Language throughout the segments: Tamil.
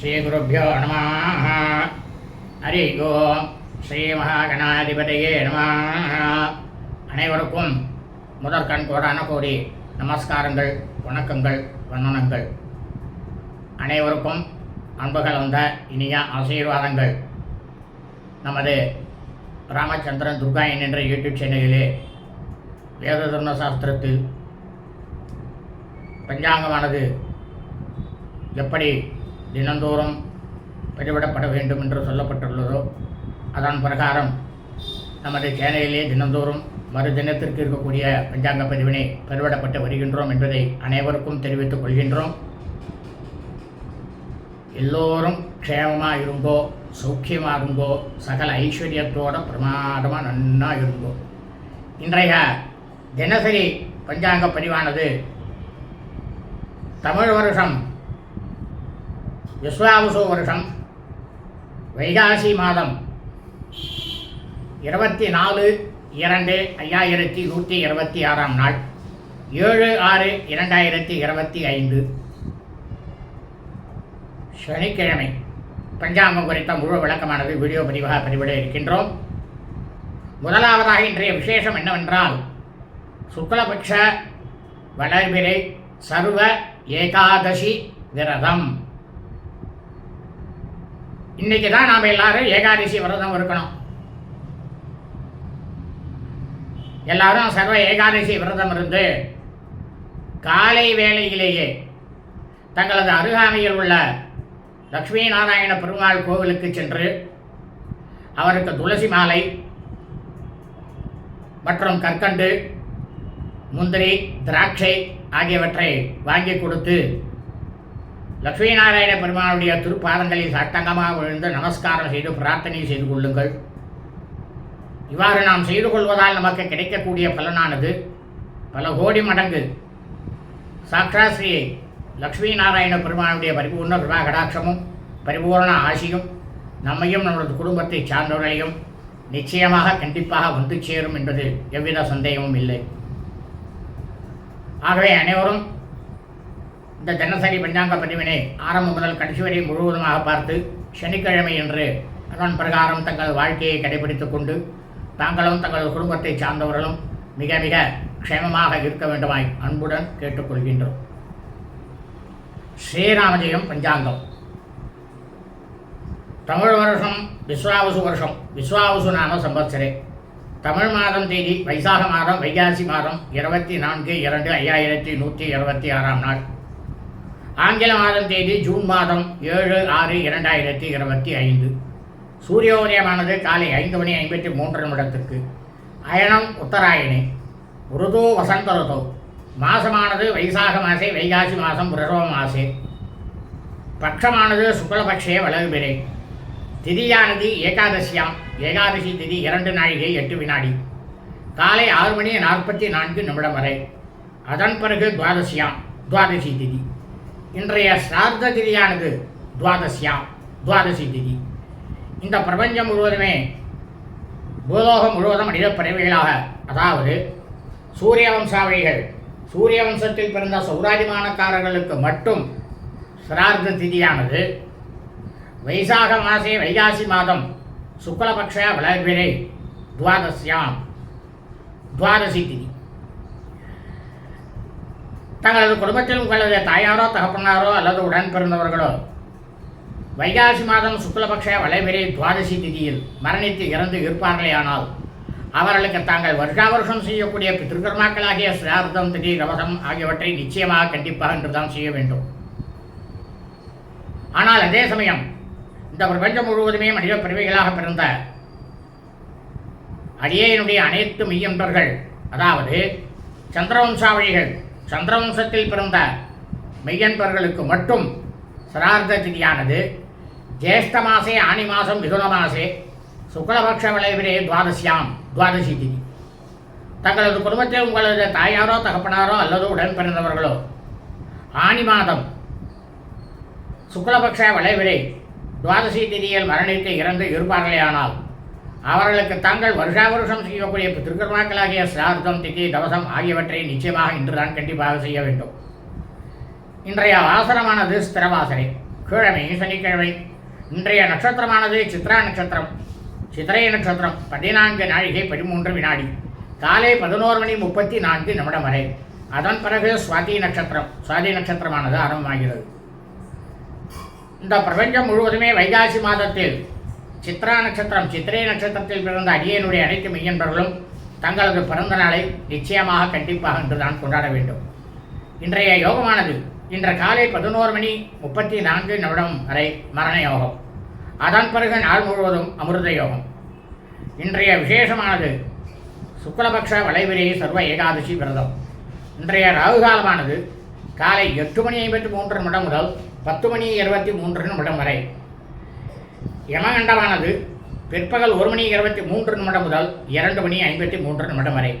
ஸ்ரீகுருப்போ நம. ஹரி ஓம் ஸ்ரீ மகாகணாதிபதியே நம. அனைவருக்கும் முதற்கண் கோடான கோடி நமஸ்காரங்கள் வணக்கங்கள் வந்தனங்கள். அனைவருக்கும் அன்பு கலந்த இனிய ஆசீர்வாதங்கள். நமது ராமச்சந்திரன் துர்காயன் என்ற யூடியூப் சேனலிலே வேத தர்ம சாஸ்திரத்தில் பஞ்சாங்கமானது எப்படி தினந்தோறும் பதிவிடப்பட வேண்டும் என்று சொல்லப்பட்டுள்ளதோ அதன் பிரகாரம். நமது சேனலிலே தினந்தோறும் மறு தினத்திற்கு இருக்கக்கூடிய பஞ்சாங்க பதிவினை பதிவிடப்பட்டு வருகின்றோம் என்பதை அனைவருக்கும் தெரிவித்துக் கொள்கின்றோம். எல்லோரும் க்ஷேமமாக இருங்கோ சௌக்கியமாக இருங்கோ சகல ஐஸ்வர்யத்தோட பிரமாதமாக நன்னா இருங்கோ இன்றைய தினசரி பஞ்சாங்க பதிவானது தமிழ் வருஷம் விஸ்வாவசு வருஷம் வைகாசி மாதம் இருபத்தி நாலு இரண்டு ஐயாயிரத்தி நூற்றி இருபத்தி ஆறாம் நாள் ஏழு ஆறு இரண்டாயிரத்தி இருபத்தி ஐந்து. சனிக்கிழமை பஞ்சாங்கம் குறித்த முழு விளக்கமானது வீடியோ பதிவாக பதிவிட இருக்கின்றோம். முதலாவதாக இன்றைய விசேஷம் என்னவென்றால் சுக்லபக்ஷ வளர்பிறை சர்வ ஏகாதசி விரதம். இன்னைக்கு தான் நாம் எல்லாரும் ஏகாதசி விரதம் இருக்கணும். எல்லாரும் சர்வ ஏகாதசி விரதம் இருந்து காலை வேளையிலேயே தங்களது அருகாமையில் உள்ள லக்ஷ்மி நாராயண பெருமாள் கோவிலுக்கு சென்று அவருக்கு துளசி மாலை மற்றும் கற்கண்டு முந்திரி திராட்சை ஆகியவற்றை வாங்கி கொடுத்து லக்ஷ்மி நாராயண பெருமானுடைய திருப்பாதங்களில் சட்டங்கமாக விழுந்து நமஸ்காரம் செய்து பிரார்த்தனை செய்து கொள்ளுங்கள். இவ்வாறு நாம் செய்து கொள்வதால் நமக்கு கிடைக்கக்கூடிய பலனானது பல கோடி மடங்கு. சாக்ஷாஸ்ரீ லக்ஷ்மி நாராயண பெருமானுடைய பரிபூர்ண கிருபா கடாட்சமும் பரிபூர்ண ஆசியும் நம்மையும் நம்மளது குடும்பத்தை சார்ந்தவர்களையும் நிச்சயமாக கண்டிப்பாக வந்து சேரும் என்பது எவ்வித சந்தேகமும் இல்லை. ஆகவே அனைவரும் இந்த தினசரி பஞ்சாங்க பதிவினை ஆரம்பம் முதல் கடைசி வரை முழுவதுமாக பார்த்து சனிக்கிழமை என்று அதன் பிரகாரம் தங்கள் வாழ்க்கையை கடைபிடித்துக் கொண்டு தாங்களும் தங்கள் குடும்பத்தை சார்ந்தவர்களும் மிக மிக க்ஷேமமாக இருக்க வேண்டுமாய் அன்புடன் கேட்டுக்கொள்கின்றோம். ஸ்ரீராமஜெயம் பஞ்சாங்கம். தமிழ் வருஷம் விஸ்வாவசு வருஷம் விஸ்வாவசு நாம சம்பத்சரே தமிழ் மாதம் தேதி வைசாக மாதம் வைகாசி மாதம் இருபத்தி நான்கு இரண்டு ஐயாயிரத்தி நூற்றி இருபத்தி ஆறாம் நாள். ஆங்கில மாதம் தேதி ஜூன் மாதம் ஏழு ஆறு இரண்டாயிரத்தி இருபத்தி ஐந்து. சூரியோதயமானது காலை ஐந்து மணி ஐம்பத்தி மூன்று நிமிடத்துக்கு. அயனம் உத்தராயணி உருதோ வசந்த ருதோ. மாசமானது வைசாக மாசே வைகாசி மாதம் பிரசவ மாசே. பட்சமானது சுக்லபக்ஷே வளர்பிறை திதியானது ஏகாதசியாம். ஏகாதசி திதி இரண்டு நாழிகை எட்டு வினாடி. காலை ஆறு மணி நாற்பத்தி நான்கு நிமிடம் வரை. அதன் பிறகு துவாதசியாம். துவாதசி திதி. இன்றைய சிரார்த்த திதியானது துவாதசியாம் துவாதசி திதி. இந்த பிரபஞ்சம் முழுவதுமே பூலோகம் முழுவதும் மனித பிறவிகளாக அதாவது சூரிய வம்சாவளிகள் சூரிய வம்சத்தில் பிறந்த சௌராஜிமானக்காரர்களுக்கு மட்டும் சிரார்த்த திதியானது. வைசாக மாசே வைகாசி மாதம் சுக்லபக்ஷ வளர்பிறை துவாதசியாம் துவாதசி திதி. தங்களது குடும்பத்தில் உங்களுடைய தாயாரோ தகப்பனாரோ அல்லது உடன் பிறந்தவர்களோ வைகாசி மாதம் சுக்லபக்ஷ வளைவிரை துவாதசி திதியில் மரணித்து இறந்து இருப்பார்களே ஆனால் அவர்களுக்கு தாங்கள் வருஷா வருஷம் செய்யக்கூடிய பித்திருக்கர்மாக்களாகிய சிரார்த்தம் திதி ரவசம் ஆகியவற்றை நிச்சயமாக கண்டிப்பாக என்றுதான் செய்ய வேண்டும். ஆனால் அதே சமயம் இந்த பிரபஞ்சம் முழுவதுமே மனித பிறவிகளாக பிறந்த அடியேனுடைய அனைத்து மெய்யன்பர்கள் அதாவது சந்திரவம்சாவளிகள் சந்திரவம்சத்தில் பிறந்த மெய்யன்பர்களுக்கு மட்டும் சிரார்த்த திதியானது ஜேஷ்ட மாசே ஆனி மாதம் மிதுன மாசே சுக்லபக்ஷ விளைவிலே துவாதசியாம் துவாதசி திதி. தங்களது குடும்பத்தில் உங்களது தாயாரோ தகப்பனாரோ அல்லது உடன் பிறந்தவர்களோ ஆனி மாதம் சுக்லபக்ஷ விளைவிலே துவாதசி திதியில் மரணித்து இறந்து இருப்பார்களேயானால் அவர்களுக்கு தாங்கள் வருஷா வருஷம் செய்யக்கூடிய திருக்கர்மாக்களாகிய சிரார்த்தம் திதி தவசம் ஆகியவற்றை நிச்சயமாக இன்றுதான் கண்டிப்பாக செய்ய வேண்டும். இன்றைய வாசனமானது ஸ்திரவாசனை. கிழமை சனிக்கிழமை. இன்றைய நட்சத்திரமானது சித்ரா நட்சத்திரம். சித்திரை நட்சத்திரம் பதினான்கு நாழிகை பதிமூன்று வினாடி. காலை பதினோரு மணி முப்பத்தி நான்கு நிமிடம் வரை. அதன் பிறகு சுவாதி நட்சத்திரம். சுவாதி நட்சத்திரமானது ஆரம்பமாகிறது. இந்த பிரபஞ்சம் முழுவதுமே வைகாசி மாதத்தில் சித்ரா நட்சத்திரம் சித்திரை நட்சத்திரத்தில் பிறந்த அடியனுடைய அனைத்து மெய்யன்பர்களும் தங்களது பிறந்த நாளை நிச்சயமாக கண்டிப்பாக இன்றுதான் கொண்டாட வேண்டும். இன்றைய யோகமானது இன்று காலை பதினோரு மணி முப்பத்தி நான்கு நிமிடம் வரை மரண யோகம். அதன் பிறகு நாள் முழுவதும் அமிர்த யோகம். இன்றைய விசேஷமானது சுக்லபக்ஷ வளைவிரை சர்வ ஏகாதசி விரதம். இன்றைய ராகுகாலமானது காலை எட்டு மணி ஐம்பத்தி மூன்று நிமிடம் முதல் பத்து மணி இருபத்தி மூன்று நிமிடம் வரை யமகண்டமானது பிற்பகல் ஒரு மணி இருபத்தி மூன்று நிமிடம் முதல் இரண்டு மணி ஐம்பத்தி மூன்று நிமிடம் வரை.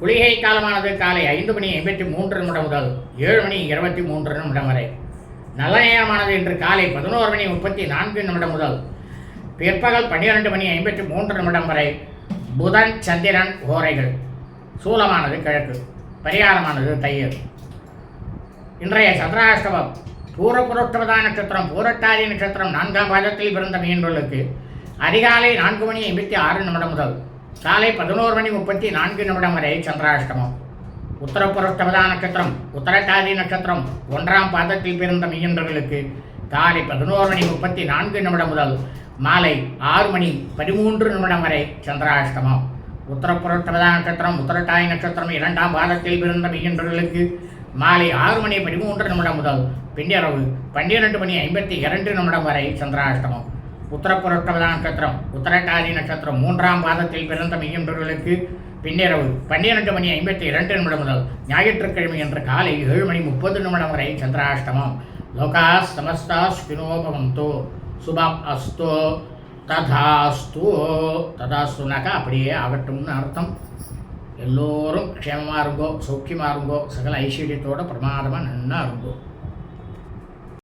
குளிகை காலமானது காலை ஐந்து மணி ஐம்பத்தி மூன்று நிமிடம் முதல் ஏழு மணி இருபத்தி மூன்று நிமிடம் வரை. நல்ல நேரமானது இன்று காலை பதினோரு மணி முப்பத்தி நான்கு நிமிடம் முதல் பிற்பகல் பன்னிரெண்டு மணி ஐம்பத்தி மூன்று நிமிடம் வரை புதன் சந்திரன் ஓரைகள். சூலமானது கிழக்கு பரிகாரமானது தையர். இன்றைய சந்திராஷ்டமம் பூரபுரோட்டமதா நட்சத்திரம் பூரட்டாதி நட்சத்திரம் நான்காம் பாதத்தில் பிறந்த மீன்களுக்கு அதிகாலை நான்கு மணி ஐம்பத்தி ஆறு நிமிடம் முதல் காலை பதினோரு மணி முப்பத்தி நான்கு நிமிடம் வரை சந்திராஷ்டமம். உத்தரபுரோட்டமதா நட்சத்திரம் உத்தரட்டாதி நட்சத்திரம் ஒன்றாம் பாதத்தில் பிறந்த மீன்களுக்கு காலை பதினோரு மணி முப்பத்தி நான்கு நிமிடம் முதல் மாலை ஆறு மணி பதிமூன்று நிமிடம் வரை சந்திராஷ்டமம். உத்தரப்புரட்டமதா நட்சத்திரம் உத்தரட்டாய் நட்சத்திரம் இரண்டாம் பாதத்தில் பிறந்த மீன்பர்களுக்கு மாலை ஆறு மணி பதிமூன்று நிமிடம் முதல் பின்னிரவு பன்னிரண்டு மணி ஐம்பத்தி இரண்டு நிமிடம் வரை சந்திராஷ்டமம். உத்தரப்புரட்டவதா நட்சத்திரம் உத்தரட்டாதி நட்சத்திரம் மூன்றாம் பாதத்தில் பிறந்த மையன்றவர்களுக்கு பின்னிரவு பன்னிரண்டு மணி ஐம்பத்தி இரண்டு நிமிடம் முதல் ஞாயிற்றுக்கிழமை என்ற காலை ஏழு மணி முப்பது நிமிடம் வரை சந்திராஷ்டமம். லோகா சமஸ்தா ஸ்பினோபவந்தோ சுபம் அஸ்தோ. ததாஸ்து. ததாஸ்துனாக்கா அப்படியே ஆகட்டும்னு அர்த்தம். எல்லோரும் க்ஷேமமாக இருங்கோ சௌக்கியமாக இருங்கோ சகல ஐஸ்வர்யத்தோட பிரமாதமாக நன்னா இருங்கோ.